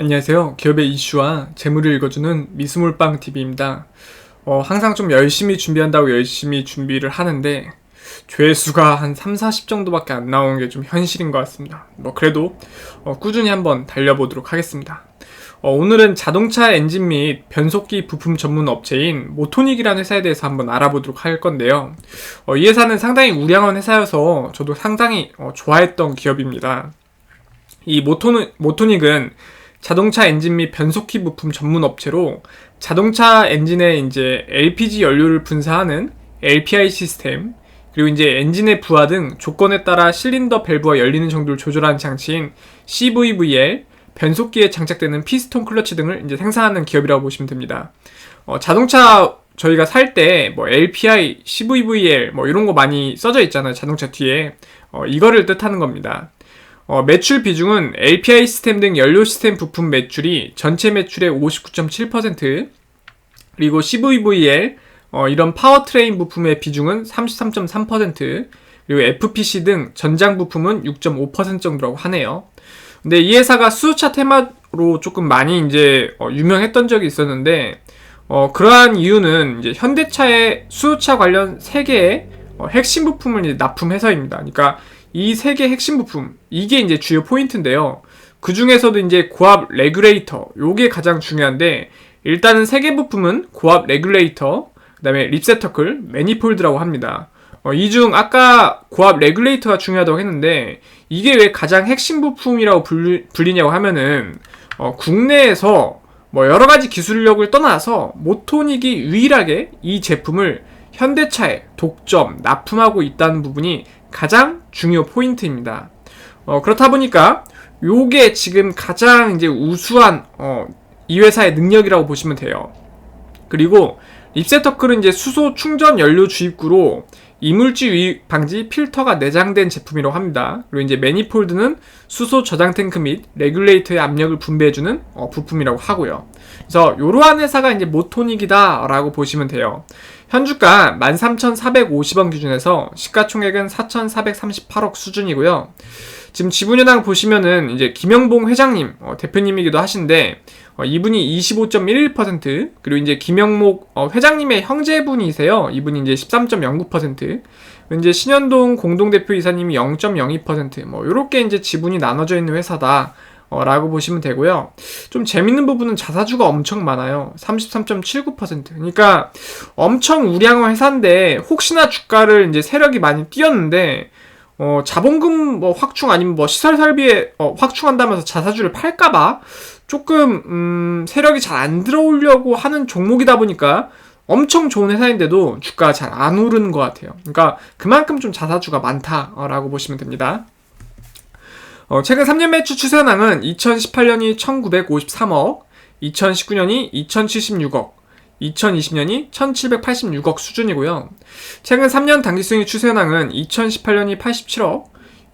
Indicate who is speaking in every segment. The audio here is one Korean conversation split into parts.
Speaker 1: 안녕하세요. 기업의 이슈와 재물을 읽어주는 미스몰빵 TV입니다. 어, 항상 좀 열심히 준비한다고 열심히 준비를 하는데 조회수가 한 3, 40 정도밖에 안 나오는 게 좀 현실인 것 같습니다. 뭐 그래도 어, 꾸준히 한번 달려보도록 하겠습니다. 어, 오늘은 자동차 엔진 및 변속기 부품 전문 업체인 모토닉이라는 회사에 대해서 한번 알아보도록 할 건데요. 어, 이 회사는 상당히 우량한 회사여서 저도 상당히 어, 좋아했던 기업입니다. 이 모토, 모토닉은 자동차 엔진 및 변속기 부품 전문 업체로 자동차 엔진에 이제 LPG 연료를 분사하는 LPI 시스템, 그리고 이제 엔진의 부하 등 조건에 따라 실린더 밸브와 열리는 정도를 조절하는 장치인 CVVL, 변속기에 장착되는 피스톤 클러치 등을 이제 생산하는 기업이라고 보시면 됩니다. 어, 자동차 저희가 살 때 뭐 LPI, CVVL 뭐 이런 거 많이 써져 있잖아요. 자동차 뒤에. 어, 이거를 뜻하는 겁니다. 어, 매출 비중은 LPI 시스템 등 연료 시스템 부품 매출이 전체 매출의 59.7%, 그리고 CVVL, 어, 이런 파워트레인 부품의 비중은 33.3%, 그리고 FPC 등 전장 부품은 6.5% 정도라고 하네요. 근데 이 회사가 수소차 테마로 조금 많이 이제 어, 유명했던 적이 있었는데, 어, 그러한 이유는 이제 현대차의 수소차 관련 세개의 어, 핵심 부품을 납품해서입니다. 그러니까 이 세 개 핵심 부품 이게 이제 주요 포인트인데요. 그 중에서도 이제 고압 레귤레이터 요게 가장 중요한데 일단은 세 개 부품은 고압 레귤레이터 그다음에 립세터클 매니폴드라고 합니다. 어, 이 중 아까 고압 레귤레이터가 중요하다고 했는데 이게 왜 가장 핵심 부품이라고 불리, 불리냐고 하면은 어, 국내에서 뭐 여러 가지 기술력을 떠나서 모토닉이 유일하게 이 제품을 현대차에 독점 납품하고 있다는 부분이 가장 중요 포인트입니다. 어, 그렇다 보니까 요게 지금 가장 이제 우수한 어, 이 회사의 능력이라고 보시면 돼요. 그리고 립세터클은 이제 수소 충전 연료 주입구로 이물질 유입 방지 필터가 내장된 제품이라고 합니다. 그리고 이제 매니폴드는 수소 저장 탱크 및 레귤레이터의 압력을 분배해주는 어, 부품이라고 하고요. 그래서 이러한 회사가 이제 모토닉이다라고 보시면 돼요. 현 주가 13,450원 기준에서 시가총액은 4,438억 수준이고요. 지금 지분여당 보시면은 이제 김영봉 회장님 어, 대표님이기도 하신데 어, 이분이 25.11% 그리고 이제 김영목 어, 회장님의 형제분이세요. 이분이 이제 13.09% 이제 신현동 공동대표 이사님이 0.02%뭐 이렇게 이제 지분이 나눠져 있는 회사다. 어, 라고 보시면 되고요. 좀 재밌는 부분은 자사주가 엄청 많아요. 33.79%. 그러니까 엄청 우량한 회사인데 혹시나 주가를 이제 세력이 많이 뛰었는데 어, 자본금 뭐 확충 아니면 뭐 시설 설비에 어, 확충한다면서 자사주를 팔까봐 조금 음, 세력이 잘 안 들어오려고 하는 종목이다 보니까 엄청 좋은 회사인데도 주가가 잘안 오르는 것 같아요. 그러니까 그만큼 좀 자사주가 많다라고 보시면 됩니다. 어, 최근 3년 매출 추세현황은 2018년이 1953억, 2019년이 2076억, 2020년이 1786억 수준이고요. 최근 3년 단기 수익 추세 현황은 2018년이 87억,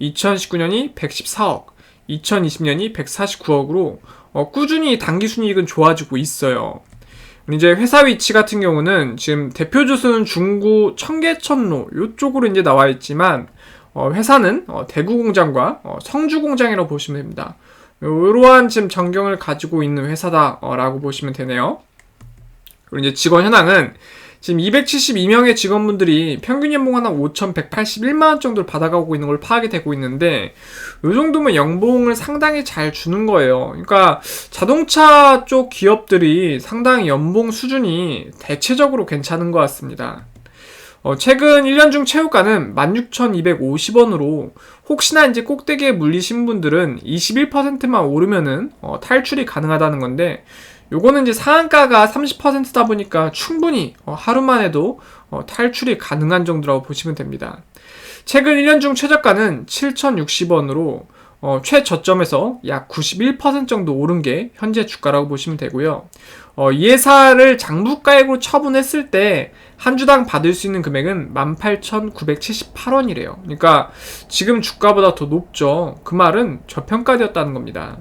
Speaker 1: 2019년이 114억, 2020년이 149억으로 어, 꾸준히 단기 순이익은 좋아지고 있어요. 이제 회사 위치 같은 경우는 지금 대표 주소는 중구 청계천로 이쪽으로 이제 나와 있지만 어, 회사는 어, 대구 공장과 어, 성주 공장이라고 보시면 됩니다. 이러한 지금 전경을 가지고 있는 회사다라고 보시면 되네요. 그리고 이제 직원 현황은 지금 272명의 직원분들이 평균 연봉 하나 5,181만 원 정도를 받아가고 있는 걸 파악이 되고 있는데, 이 정도면 연봉을 상당히 잘 주는 거예요. 그러니까 자동차 쪽 기업들이 상당히 연봉 수준이 대체적으로 괜찮은 것 같습니다. 어, 최근 1년 중 최고가는 16,250원으로 혹시나 이제 꼭대기에 물리신 분들은 21%만 오르면은 어, 탈출이 가능하다는 건데 요거는 이제 상한가가 30%다 보니까 충분히 어, 하루만 해도 어, 탈출이 가능한 정도라고 보시면 됩니다. 최근 1년 중 최저가는 7,060원으로 어, 최저점에서 약 91% 정도 오른 게 현재 주가라고 보시면 되고요. 어, 이 회사를 장부가액으로 처분했을 때 한 주당 받을 수 있는 금액은 18,978원이래요. 그러니까 지금 주가보다 더 높죠. 그 말은 저평가되었다는 겁니다.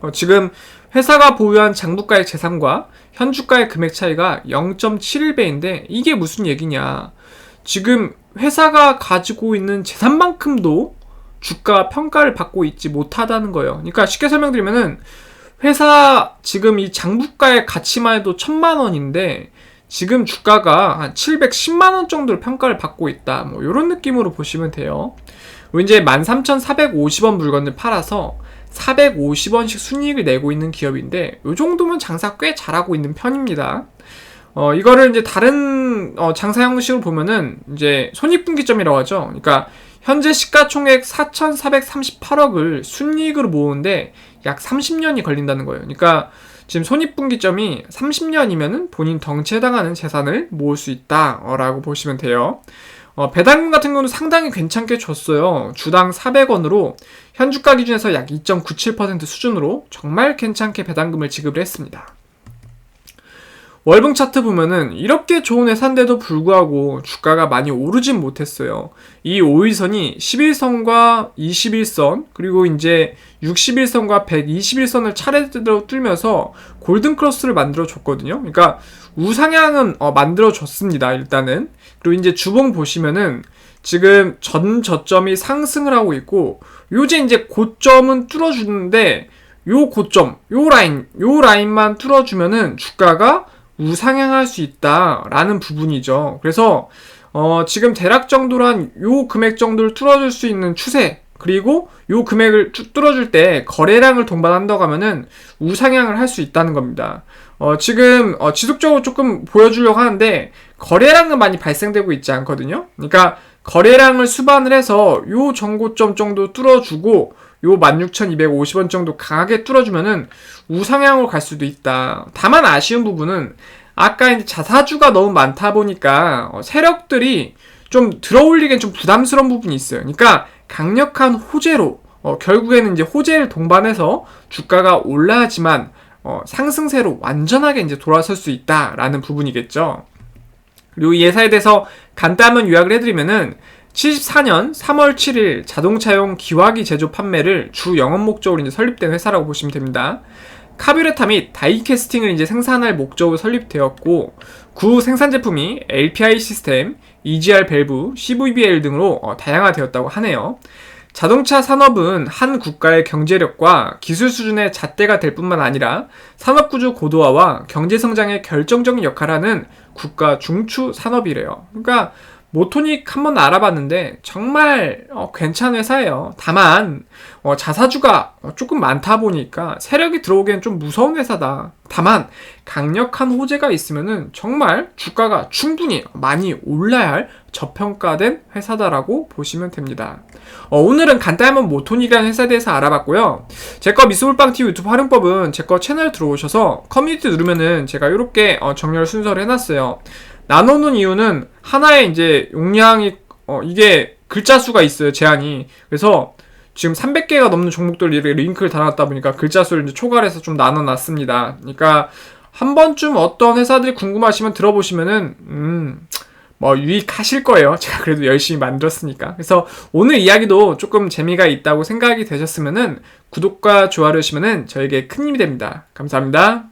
Speaker 1: 어, 지금 회사가 보유한 장부가액 재산과 현 주가의 금액 차이가 0.71배인데 이게 무슨 얘기냐. 지금 회사가 가지고 있는 재산만큼도 주가 평가를 받고 있지 못하다는 거예요. 그러니까 쉽게 설명드리면은 회사 지금 이 장부가의 가치만 해도 천만 원인데 지금 주가가 한 710만 원 정도로 평가를 받고 있다. 뭐 이런 느낌으로 보시면 돼요. 이제 13,450원 물건을 팔아서 450원씩 순이익을 내고 있는 기업인데 이 정도면 장사 꽤 잘하고 있는 편입니다. 어, 이거를 이제 다른 어, 장사 형식으로 보면은 이제 손익분기점이라고 하죠. 그러니까 현재 시가총액 4,438억을 순이익으로 모으는데 약 30년이 걸린다는 거예요. 그러니까 지금 손익분기점이 30년이면은 본인 덩치에 해당하는 재산을 모을 수 있다라고 보시면 돼요. 어, 배당금 같은 경우는 상당히 괜찮게 줬어요. 주당 400원으로 현 주가 기준에서 약 2.97% 수준으로 정말 괜찮게 배당금을 지급을 했습니다. 월봉 차트 보면은 이렇게 좋은 회사인데도 불구하고 주가가 많이 오르진 못했어요. 이 5일선이 11선과 21선 그리고 이제 61선과 121선을 차례대로 뚫면서 골든 크로스를 만들어 줬거든요. 그러니까 우상향은 어, 만들어 줬습니다. 일단은 그리고 이제 주봉 보시면은 지금 전 저점이 상승을 하고 있고 요새 이제 고점은 뚫어주는데 요 고점, 요 라인, 요 라인만 뚫어주면은 주가가 우상향할 수 있다라는 부분이죠. 그래서 어, 지금 대략 정도로 한요 금액 정도를 뚫어줄 수 있는 추세 그리고 요 금액을 뚫어줄 때 거래량을 동반한다고 하면은 우상향을 할 수 있다는 겁니다. 어, 지금 어, 지속적으로 조금 보여주려고 하는데 거래량은 많이 발생되고 있지 않거든요. 그러니까 거래량을 수반을 해서 요 정고점 정도 뚫어주고 요 16,250원 정도 강하게 뚫어주면은 우상향으로 갈 수도 있다. 다만 아쉬운 부분은 아까 이제 자사주가 너무 많다 보니까 어, 세력들이 좀 들어올리기엔 좀 부담스러운 부분이 있어요. 그러니까 강력한 호재로 어, 결국에는 이제 호재를 동반해서 주가가 올라야지만 어, 상승세로 완전하게 이제 돌아설 수 있다라는 부분이겠죠. 그리고 이 예사에 대해서 간단한 요약을 해드리면은 74년 3월 7일 자동차용 기화기 제조 판매를 주 영업 목적으로 이제 설립된 회사라고 보시면 됩니다. 카뷰레타 및 다이캐스팅을 이제 생산할 목적으로 설립되었고 구 생산 제품이 LPI 시스템, EGR 밸브, CVBL 등으로 어, 다양화되었다고 하네요. 자동차 산업은 한 국가의 경제력과 기술 수준의 잣대가 될 뿐만 아니라 산업 구조 고도화와 경제 성장에 결정적인 역할을 하는 국가 중추 산업이래요. 그러니까 모토닉 한번 알아봤는데 정말 어, 괜찮은 회사예요. 다만 어, 자사주가 조금 많다 보니까 세력이 들어오기엔 좀 무서운 회사다. 다만 강력한 호재가 있으면은 정말 주가가 충분히 많이 올라야 할 저평가된 회사다라고 보시면 됩니다. 어, 오늘은 간단히 한번 모토닉이라는 회사에 대해서 알아봤고요. 제 거 미스몰빵 TV 유튜브 활용법은 제 거 채널 들어오셔서 커뮤니티 누르면은 제가 이렇게 어, 정렬 순서를 해놨어요. 나누는 이유는 하나의 이제 용량이 어, 이게 글자 수가 있어요 제한이 그래서 지금 300개가 넘는 종목들 이렇게 링크를 달아놨다 보니까 글자 수를 이제 초과해서 좀 나눠놨습니다. 그러니까 한 번쯤 어떤 회사들이 궁금하시면 들어보시면은 음. 뭐 유익하실 거예요. 제가 그래도 열심히 만들었으니까. 그래서 오늘 이야기도 조금 재미가 있다고 생각이 되셨으면은 구독과 좋아요 해주시면은 저에게 큰 힘이 됩니다. 감사합니다.